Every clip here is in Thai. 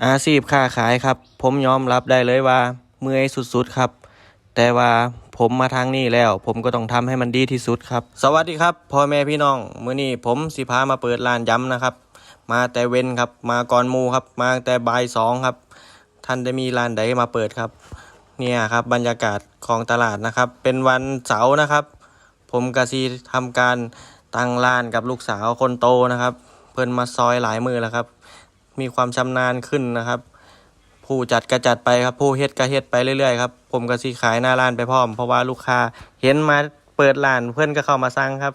อาชีพค้าขายครับ ผมยอมรับได้เลยว่าเมื่อยสุดๆครับ แต่ว่าผมมาทางนี้แล้ว ผมก็ต้องทำให้มันดีที่สุดครับ สวัสดีครับพ่อแม่พี่น้องมื้อนี้ผมสิพามาเปิดร้านยำนะครับ มาแต่เว้นครับ มาก่อนมูครับ มาแต่บ่ายสองครับ ท่านได้มีร้านใดมาเปิดครับ เนี่ยครับบรรยากาศของตลาดนะครับ เป็นวันเสาร์นะครับ ผมกะซีทำการตั้งร้านกับลูกสาวคนโตนะครับ เพิ่นมาซอยหลายมือแล้วครับ มีความชำนาญขึ้นนะครับ ผู้จัดก็จัดไปครับผู้เฮ็ดก็เฮ็ดไปเรื่อยๆครับผมก็สิขายหน้าร้านไปพร้อม เพราะว่าลูกค้าเห็นมาเปิดร้านเพื่อนก็เข้ามาสั่งครับ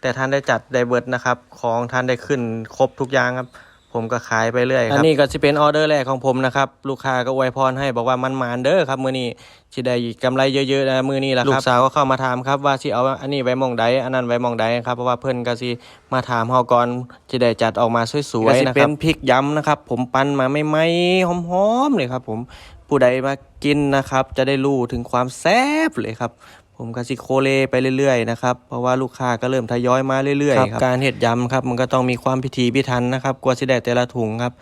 แต่ท่านได้จัดได้เบิดนะครับ ของท่านได้ขึ้นครบทุกอย่างครับ ผมก็ขายไปเรื่อยครับ อันนี้ก็สิเป็นออเดอร์แรกของผมนะครับ ลูกค้าก็อวยพรให้บอกว่ามันหมานเด้อครับ มื้อนี้สิได้กำไรเยอะๆนะมื้อนี้ล่ะครับ ลูกสาวก็เข้ามาถามครับว่าสิเอาอันนี้ไว้หมองใดอันนั้นไว้หมองใดครับเพราะว่าเพิ่นก็สิมาถามเฮาก่อนสิได้จัดออกมาสวยๆนะครับเป็นพริกยำนะครับ ผมปั้นมาใหม่ๆหอมๆเลยครับ ผมผู้ใดมากินนะครับ จะได้รู้ถึงความแซ่บเลยครับ ผมก็สิโคเลไปเรื่อยๆนะครับเพราะว่าลูกค้าก็เริ่มทยอยมาเรื่อยๆครับการเฮ็ดยำครับมันก็ต้องมีความพิถีพิถันนะครับกว่าสิได้แต่ละถุงครับ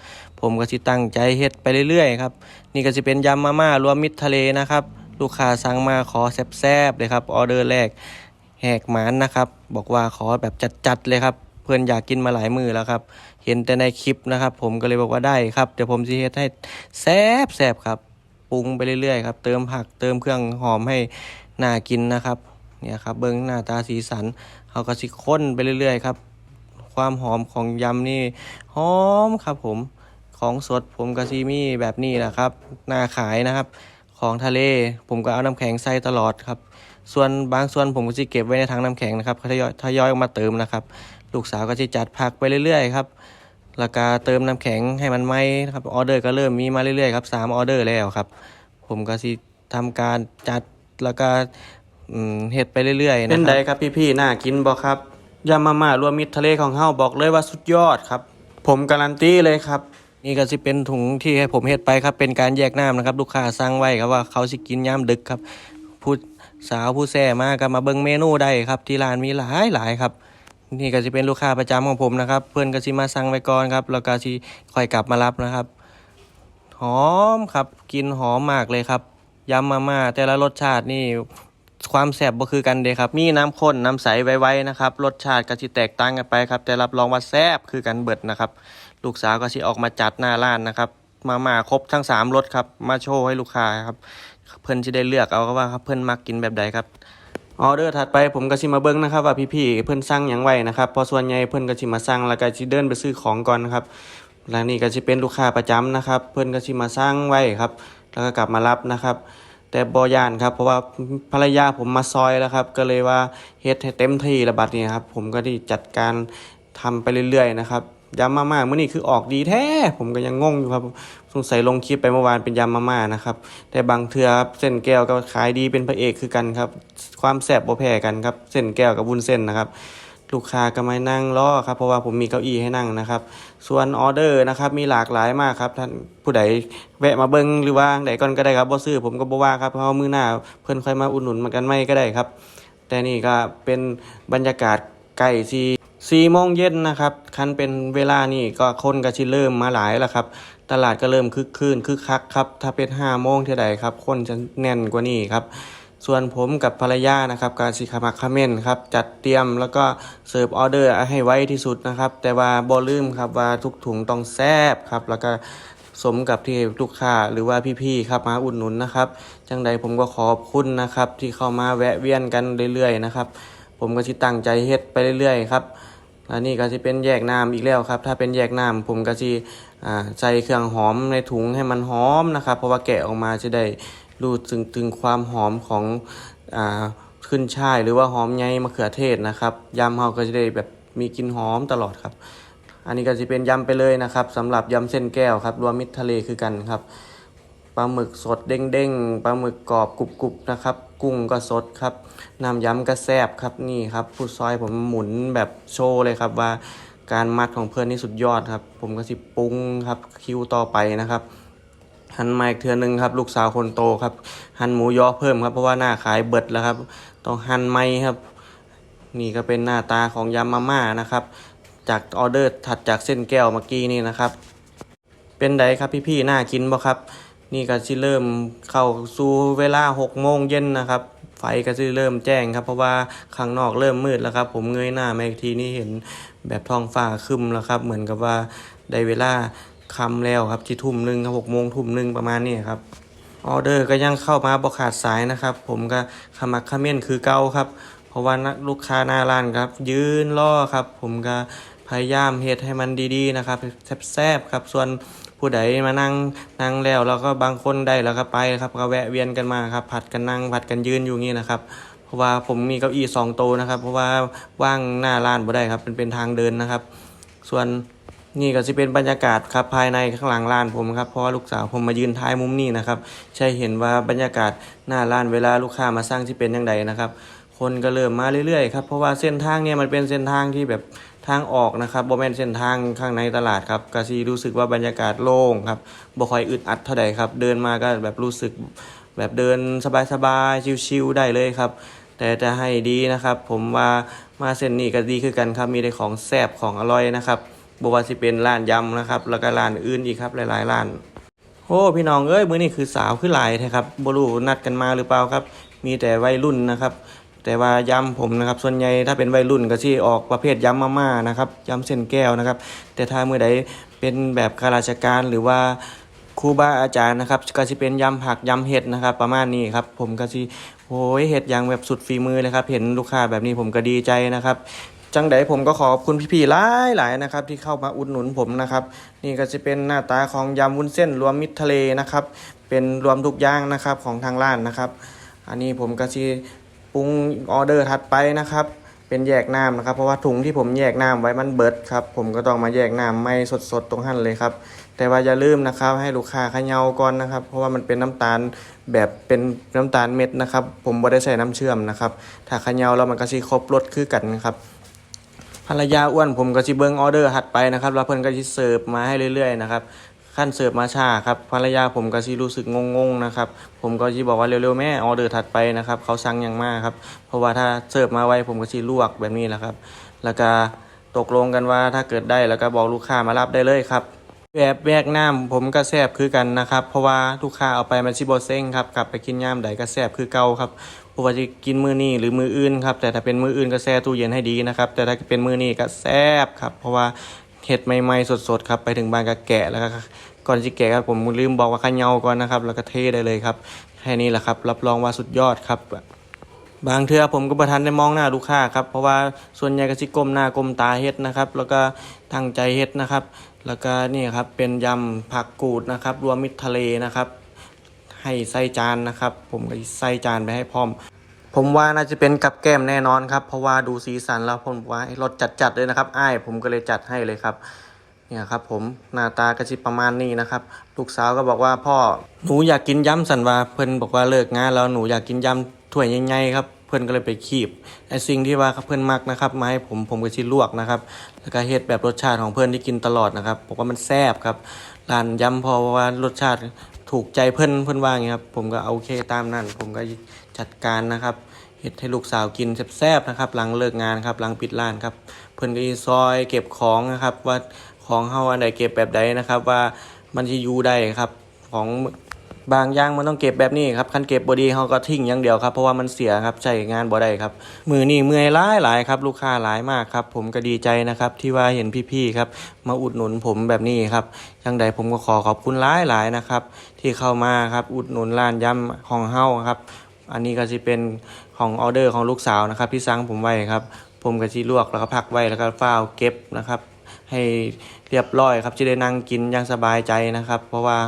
ผมก็สิตั้งใจเฮ็ดไปเรื่อยๆครับนี่ก็สิเป็นยำมาม่ารวมมิตรทะเลนะครับ ลูกค้าสั่งมาขอแซ่บๆเลยครับออเดอร์แรกแหกหมานนะครับ บอกว่าขอแบบจัดๆเลยครับเพื่อนอยากกินมาหลายมือแล้วครับ เห็นแต่ในคลิปนะครับ ผมก็เลยบอกว่าได้ครับ เดี๋ยวผมสิเฮ็ดให้แซ่บๆครับ ปรุงไปเรื่อยๆครับ เติมผักเติมเครื่องหอมให้ น่ากินนะครับเนี่ยครับเบิ้งหน้าตาสีสันเขาก็สิข้นไปเรื่อยๆครับ ความหอมของยำนี่หอมครับผมของสดผมก็ซีมี่แบบนี้แหละครับหน้าขายนะครับ ของทะเลผมก็เอาน้ำแข็งใส่ตลอดครับ ส่วนบางส่วนผมก็จะเก็บไว้ในถังน้ำแข็งนะครับทยอยทยอยออกมาเติมนะครับ ลูกสาวก็จะจัดผักไปเรื่อยๆครับแล้วก็เติมน้ำแข็งให้มันไหมครับออเดอร์ก็เริ่มมีมาเรื่อยๆครับสามออเดอร์แล้วครับ ผมก็สิทำการจัด แล้วก็อืมเฮ็ดไปเรื่อยๆนะครับเป็นไดครับพี่ๆน่ากินบ่ครับยำมาม่ารวมมิตรทะเลของเฮาบอกเลยว่าสุดยอดครับ ผมการันตีเลยครับ นี่ก็สิเป็นถุงที่ให้ผมเฮ็ดไปครับ เป็นการแยกน้ำนะครับ ลูกค้าสั่งไว้ครับว่าเขาสิกินยามดึกครับผู้สาวผู้แซ่มาก็มาเบิ่งเมนูได้ครับ ที่ร้านมีหลายหลายครับ นี่ก็สิเป็นลูกค้าประจำของผมนะครับ เพื่อนก็สิมาสั่งไว้ก่อนครับแล้วก็สิค่อยกลับมารับนะครับ หอมครับกลินหอมมากเลยครับ ยำมาม่าแต่ละรสชาตินี่ความแซ่บบ่คือกันเด้ครับ มีน้ำข้นน้ำใสไว้ๆนะครับ รสชาติก็สิแตกต่างกันไปครับ แต่รับรองว่าแซ่บคือกันเบิดนะครับ ลูกสาวก็สิออกมาจัดหน้าร้านนะครับ มาม่าครบทั้งสามรสครับ มาโชว์ให้ลูกค้าครับ เพิ่นจะได้เลือกเอาว่าครับเพิ่นมักกินแบบใดครับออเดอร์ถัดไปผมก็สิมาเบิ่งนะครับว่าพี่ๆเพิ่นสั่งหยังไวนะครับพอส่วนใหญ่เพิ่นก็สิมาสั่งแล้วก็สิเดินไปซื้อของก่อนนะครับแล้วนี่ก็สิเป็นลูกค้าประจำนะครับ เพิ่นก็สิมาสั่งไว้ครับ แล้วก็กลับมารับนะครับแต่บ่ย่านครับเพราะว่าภรรยาผมมาซอยแล้วครับ ก็เลยว่าเฮ็ดให้เต็มที่ระบัดนี้ครับผมก็ได้จัดการทำไปเรื่อยๆนะครับยำมาม่ามื้อนี้คือออกดีแท้ผมก็ยังงงอยู่ครับสงสัยลงคลิปไปเมื่อวานเป็นยำมาม่านะครับแต่บางเทือครับเส้นแก้วก็ขายดีเป็นพระเอกคือกันครับ ความแซ่บบ่แพ้กันครับ เส้นแก้วกับวุ้นเส้นนะครับ ลูกค้าก็มานั่งรอครับ เพราะว่าผมมีเก้าอี้ให้นั่งนะครับ ส่วนออเดอร์นะครับมีหลากหลายมากครับท่านผู้ใดแวะมาเบิ้งหรือว่าใดก่อนก็ได้ครับบ่ซื้อผมก็บ่ว่าครับเพราะมือหน้าเพิ่อนค่อยมาอุดหนุนมันกันไม่ก็ได้ครับ แต่นี่ก็เป็นบรรยากาศใกล้สี่สี่โมงเย็นนะครับ คันเป็นเวลานี่ก็คนก็สิเริ่มมาหลายแล้วครับ ตลาดก็เริ่มคึกคืนคึกคักครับ ถ้าเป็นห้าโมงเท่าใดครับ คนจะแน่นกว่านี้ครับ ส่วนผมกับภรรยานะครับการสิขมักเขม้นครับจัดเตรียมแล้วก็เสิร์ฟออเดอร์ให้ไวที่สุดนะครับ แต่ว่าบ่ลืมครับว่าทุกถุงต้องแซบครับแล้วก็สมกับที่ลูกค้าหรือว่าพี่ๆครับมาอุดหนุนนะครับ จังใดผมก็ขอบคุณนะครับ ที่เข้ามาแวะเวียนกันเรื่อยๆนะครับ ผมก็สิตั้งใจเฮ็ดไปเรื่อยๆครับอันนี้ก็จะเป็นแยกน้ำอีกแล้วครับ ถ้าเป็นแยกน้ำผมก็จะอ่าใส่เครื่องหอมในถุงให้มันหอมนะครับ เพราะว่าแกะออกมาจะได้ รู้ถึงถึงความหอมของอ่าขึ้นช่ายหรือว่าหอมใยมะเขือเทศนะครับยำเราก็จะได้แบบมีกลิ่นหอมตลอดครับ อันนี้ก็จะเป็นยำไปเลยนะครับสำหรับยำเส้นแก้วครับรวมมิตรทะเลคือกันครับปลาหมึกสดเด้งๆปลาหมึกกรอบกรุบๆนะครับ กุ้งก็สดครับน้ำยำก็แซ่บครับนี่ครับผู้ซอยผมหมุนแบบโชว์เลยครับว่าการมัดของเพื่อนนี่สุดยอดครับ ผมก็สิปรุงครับคิวต่อไปนะครับ หันมาอีกเทือหนึงครับ ลูกสาวคนโตครับ หันหมูยอเพิ่มครับ เพราะว่าหน้าขายเบิดแล้วครับ ต้องหันไม้ครับ นี่ก็เป็นหน้าตาของยำมาม่านะครับ จากออเดอร์ถัดจากเส้นแก้วเมื่อกี้นี่นะครับ เป็นไดครับพี่ๆน่ากินบ่ครับ นี่ก็สิเริ่มเข้าสู่เวลา6โมงเย็นนะครับ ไฟก็สิเริ่มแจ้งครับเพราะว่าข้างนอกเริ่มมืดแล้วครับ ผมเงยหน้ามาอีกทีนี่เห็นแบบท้องฟ้าคึมแล้วครับ เหมือนกับว่าได้เวลา ค่ำแล้วครับที่ทุ่มหนึ่งครับหกโมงทุ่มหนึ่งประมาณนี้ครับออเดอร์ก็ยังเข้ามาบ่ขาดสายนะครับ ผมก็ขมักเขม้นคือเก่าครับ เพราะว่านักลูกค้าหน้าร้านครับ ยืนรอครับ ผมก็พยายามเฮ็ดให้มันดีๆนะครับแซ่บๆครับส่วนผู้ใดมานั่งนั่งแล้วแล้วก็บางคนได้แล้วก็ไปครับก็แวะเวียนกันมาครับผัดกันนั่งผัดกันยืนอยู่งี้นะครับ เพราะว่าผมมีเก้าอี้สองโตนะครับ เพราะว่าว่างหน้าร้านบ่ได้ครับเป็นเป็นทางเดินนะครับ ส่วน นี่ก็จะเป็นบรรยากาศครับภายในข้างหลังร้านผมครับเพราะว่าลูกสาวผมมายืนท้ายมุมนี้นะครับใช่เห็นว่าบรรยากาศหน้าร้านเวลาลูกค้ามาสร้างที่เป็นยังไงนะครับ คนก็เริ่มมาเรื่อยๆครับเพราะว่าเส้นทางเนี่ยมันเป็นเส้นทางที่แบบทางออกนะครับบ่แม่นเส้นทางข้างในตลาดครับก็สิรู้สึกว่าบรรยากาศโล่งครับบ่ค่อยอึดอัดเท่าใดครับ เดินมาก็แบบรู้สึกแบบเดินสบายๆชิวๆได้เลยครับ แต่จะให้ดีนะครับ ผมว่ามาเส้นนี้ก็ดีคือกันครับมีได้ของแซ่บของอร่อยนะครับ บว่าสิเป็นร้านยำนะครับ แล้วก็ร้านอื่นอีกครับหลายๆร้านโอ้พี่น้องเอ้ยมื้อนี้คือสาวคือหลายแท้ครับบ่รู้นัดกันมาหรือเปล่าครับ มีแต่วัยรุ่นนะครับ แต่ว่ายำผมนะครับ ส่วนใหญ่ถ้าเป็นวัยรุ่นก็สิออกประเภทยำมาม่านะครับยำเส้นแก้วนะครับ แต่ถ้ามื้อใดเป็นแบบข้าราชการหรือว่าครูบาอาจารย์นะครับก็สิเป็นยำผักยำเห็ดนะครับ ประมาณนี้ครับ ผมก็สิโอ้ยเห็ดอย่างแบบสุดฝีมือเลยครับ เห็นลูกค้าแบบนี้ผมก็ดีใจนะครับ จังใดผมก็ขอบคุณพี่ๆหลายหลายๆนะครับ ที่เข้ามาอุดหนุนผมนะครับ นี่ก็จะเป็นหน้าตาของยำวุ้นเส้นรวมมิตรทะเลนะครับ เป็นรวมทุกอย่างนะครับของทางร้านนะครับ อันนี้ผมก็จะปรุงออเดอร์ถัดไปนะครับ เป็นแยกน้ำนะครับ เพราะว่าถุงที่ผมแยกน้ำไว้มันเบิดครับผมก็ต้องมาแยกน้ำไม่สดๆตรงหั่นเลยครับ แต่ว่าอย่าลืมนะครับ ให้ลูกค้าขย่าก่อนนะครับ เพราะว่ามันเป็นน้ำตาลแบบเป็นน้ำตาลเม็ดนะครับ ผมบ่ได้ใส่น้ำเชื่อมนะครับ ถ้าขย่าแล้วมันก็สิครบรสคือกันครับ ภรรยาอ้วนผมก็สิเบิ่งออเดอร์ถัดไปนะครับ แล้วเพิ่นก็สิเสิร์ฟมาให้เรื่อยๆนะครับขั้นเสิร์ฟมาช้าครับภรรยาผมก็สิรู้สึกงงๆนะครับ ผมก็สิบอกว่าเร็วๆแม่ออเดอร์ถัดไปนะครับ เขาสั่งอย่างมากครับ เพราะว่าถ้าเสิร์ฟมาไวผมก็สิลวกแบบนี้แหละครับ แล้วก็ตกลงกันว่าถ้าเกิดได้แล้วก็บอกลูกค้ามารับได้เลยครับแบบแยกน้ำผมก็แซบคือกันนะครับ เพราะว่าลูกค้าเอาไปมันสิบ่เซ็งครับกลับไปกินย่ามใดก็แซบคือเก่าครับ เพราะว่าจะกินมื้อนี้หรือมื้ออื่นครับแต่ถ้าเป็นมื้ออื่นก็แช่ตู้เย็นให้ดีนะครับแต่ถ้าเป็นมื้อนี้ก็แซบครับเพราะว่าเห็ดใหม่ๆสดๆครับไปถึงบ้านก็แกะแล้วก็ก่อนที่แกะครับผมลืมบอกว่าเขย่าก่อนนะครับแล้วก็เทได้เลยครับแค่นี้แหละครับ รับรองว่าสุดยอดครับบางเทื่อผมก็ประทันได้มองหน้าลูกค้าครับเพราะว่าส่วนใหญ่ก็สิก้มหน้าก้มตาเฮ็ดนะครับ แล้วก็ตั้งใจเฮ็ดนะครับ แล้วก็นี่ครับเป็นยำผักกูดนะครับ รวมมิตรทะเลนะครับ ให้ใส่จานนะครับ ผมก็ใส่จานไปให้พร้อม ผมว่าน่าจะเป็นกับแก้มแน่นอนครับ เพราะว่าดูสีสันแล้วผมว่ารสจัดๆเลยนะครับอ้ายผมก็เลยจัดให้เลยครับเนี่ยครับผมหน้าตากระชิบประมาณนี้นะครับ ลูกสาวก็บอกว่าพ่อหนูอยากกินยำสันว่าเพิ่นบอกว่าเลิกงานแล้วหนูอยากกินยำถ้วยใหญ่ๆครับเพิ่นก็เลยไปคีบไอ้สิ่งที่ว่าเพิ่นมักนะครับมาให้ผมผมก็ชิลวกนะครับแล้วก็เฮ็ดแบบรสชาติของเพิ่นที่กินตลอดนะครับบอกว่ามันแซ่บครับร้านยำเพอว่ารสชาติ ถูกใจเพิ่นเพิ่นว่าอย่างนี้ครับผมก็โอเคตามนั้นผมก็จัดการนะครับเห็ดให้ลูกสาวกินแซ่บๆนะครับ หลังเลิกงานครับหลังปิดร้านครับ เพิ่นก็ซอยเก็บของนะครับว่าของเฮาอันใดเก็บแบบใดนะครับ ว่ามันจะอยู่ได้ครับของ บางอย่างมันต้องเก็บแบบนี้ครับคันเก็บบ่ดีเฮาก็ทิ้งอย่างเดียวครับเพราะว่ามันเสียครับใช้งานบ่ได้ครับ มือนี้เมื่อยหลายหลายครับลูกค้าหลายมากครับผมก็ดีใจนะครับที่ว่าเห็นพี่ๆครับมาอุดหนุนผมแบบนี้ครับยังใดผมก็ขอขอบคุณหลายหลายนะครับ ที่เข้ามาครับอุดหนุนร้านยำของเฮ้าครับ อันนี้ก็สิเป็นของออเดอร์ของลูกสาวนะครับที่สั่งผมไว้ครับ ผมก็สิลวกแล้วก็พักไว้แล้วก็ฝ้าเก็บนะครับ ให้เรียบร้อยครับจะได้นั่งกินอย่างสบายใจนะครับ เพราะว่า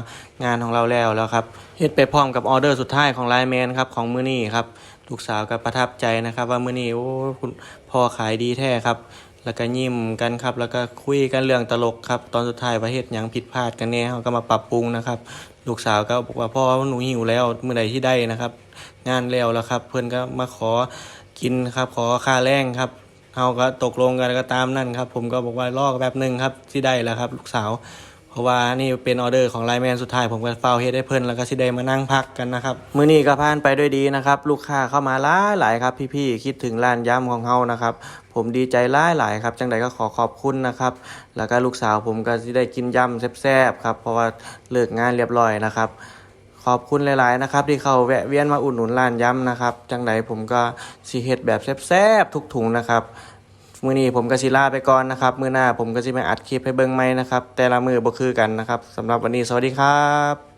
งานของเราแล้วแล้วครับเฮ็ดไปพร้อมกับออเดอร์สุดท้ายของไลน์แมนครับของมื้อนี้ครับลูกสาวก็ประทับใจนะครับ ว่ามื้อนี้โอ้คุณพ่อขายดีแท้ครับ แล้วก็ยิ้มกันครับ แล้วก็คุยกันเรื่องตลกครับ ตอนสุดท้ายว่าเฮ็ดยังผิดพลาดกันแน่เขาก็มาปรับปรุงนะครับ ลูกสาวก็บอกว่าพ่อหนูหิวแล้วเมื่อใดที่ได้นะครับ งานแล้วแล้วครับ เพื่อนก็มาขอกินครับ ขอค่าแรงครับ เฮาก็ตกลงกันก็ตามนั่นครับผมก็บอกว่ารอแป๊บหนึ่งครับที่ได้แล้วครับ ลูกสาว เพราะว่านี่เป็นออเดอร์ของไลแมนสุดท้ายผมก็เฝ้าเฮ็ดให้เพิ่นแล้วก็สิได้มานั่งพักกันนะครับมื้อนี้ก็ผ่านไปด้วยดีนะครับ ลูกค้าเข้ามาหลายหลายครับ พี่ๆคิดถึงร้านยำของเฮานะครับผมดีใจหลายหลายครับ จังใดก็ขอขอบคุณนะครับ แล้วก็ลูกสาวผมก็สิได้กินยำแซ่บๆครับเพราะว่าเลิกงานเรียบร้อยนะครับ ขอบคุณหลาย ๆ นะครับ ที่เขาแวะเวียนมาอุดหนุนร้านย้ำนะครับ จังไดผมก็สีเห็ดแบบแซ่บๆทุกถุงนะครับมือนี้ผมก็สิลาไปก่อนนะครับ มือหน้าผมก็สิมาอัดคลิปให้เบิ้งไหมนะครับ แต่ละมือบ่คือกันนะครับสำหรับวันนี้สวัสดีครับ